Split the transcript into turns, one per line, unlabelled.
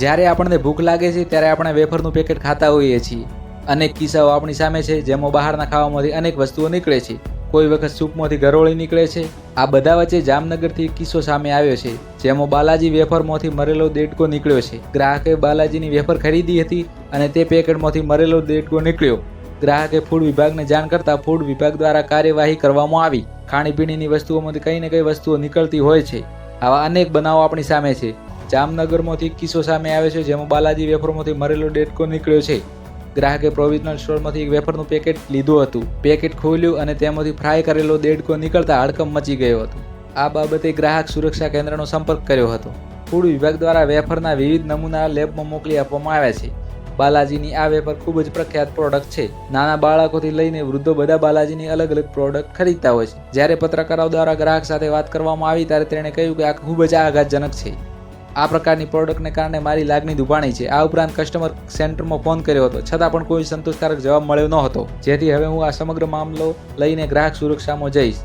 જ્યારે આપણને ભૂખ લાગે છે, ત્યારે આપણે વેફરનું પેકેટ ખાતા હોઈએ છીએ. અનેક કિસ્સાઓ આપણી સામે છે, જેમાં બહારના ખાવામાંથી અનેક વસ્તુઓ નીકળે છે. કોઈ વખત સૂપમાંથી ગરોળી નીકળે છે. આ બધા વચ્ચે જામનગરથી કિસ્સો સામે આવ્યો છે, જેમાં બાલાજી વેફરમાંથી મરેલો દેડકો નીકળ્યો છે. ગ્રાહકે બાલાજીની વેફર ખરીદી હતી અને તે પેકેટમાંથી મરેલો દેડકો નીકળ્યો. ગ્રાહકે ફૂડ વિભાગને જાણ કરતા ફૂડ વિભાગ દ્વારા કાર્યવાહી કરવામાં આવી. ખાણીપીણીની વસ્તુઓમાંથી કંઈ ને કંઈ વસ્તુઓ નીકળતી હોય છે. આવા અનેક બનાવો આપણી સામે છે. જામનગરમાંથી કિસ્સો સામે આવ્યો છે, જેમાં બાલાજી વેફરમાંથી મરેલો ડેટકો નીકળ્યો છે. ગ્રાહકે પ્રોવિઝનલ સ્ટોરમાંથી એક વેફરનું પેકેટ લીધું હતું. પેકેટ ખોલ્યું અને તેમાંથી ફ્રાય કરેલો દેડકો નીકળતા હડકંપ મચી ગયો હતો. આ બાબતે ગ્રાહક સુરક્ષા કેન્દ્રનો સંપર્ક કર્યો હતો. ફૂડ વિભાગ દ્વારા વેફરના વિવિધ નમૂના લેબમાં મોકલી આપવામાં આવ્યા છે. બાલાજીની આ વેફર ખૂબ જ પ્રખ્યાત પ્રોડક્ટ છે. નાના બાળકોથી લઈને વૃદ્ધો બધા બાલાજીની અલગ અલગ પ્રોડક્ટ ખરીદતા હોય છે. જ્યારે પત્રકારો દ્વારા ગ્રાહક સાથે વાત કરવામાં આવી, ત્યારે તેણે કહ્યું કે આ ખૂબ જ આઘાતજનક છે. આ પ્રકારની પ્રોડક્ટને કારણે મારી લાગણી દુભાણી છે. આ ઉપરાંત કસ્ટમર સેન્ટરમાં ફોન કર્યો હતો. છતાં પણ કોઈ સંતોષકારક જવાબ મળ્યો ન હતો જેથી હવે હું આ સમગ્ર મામલો લઈને ગ્રાહક સુરક્ષામાં જઈશ.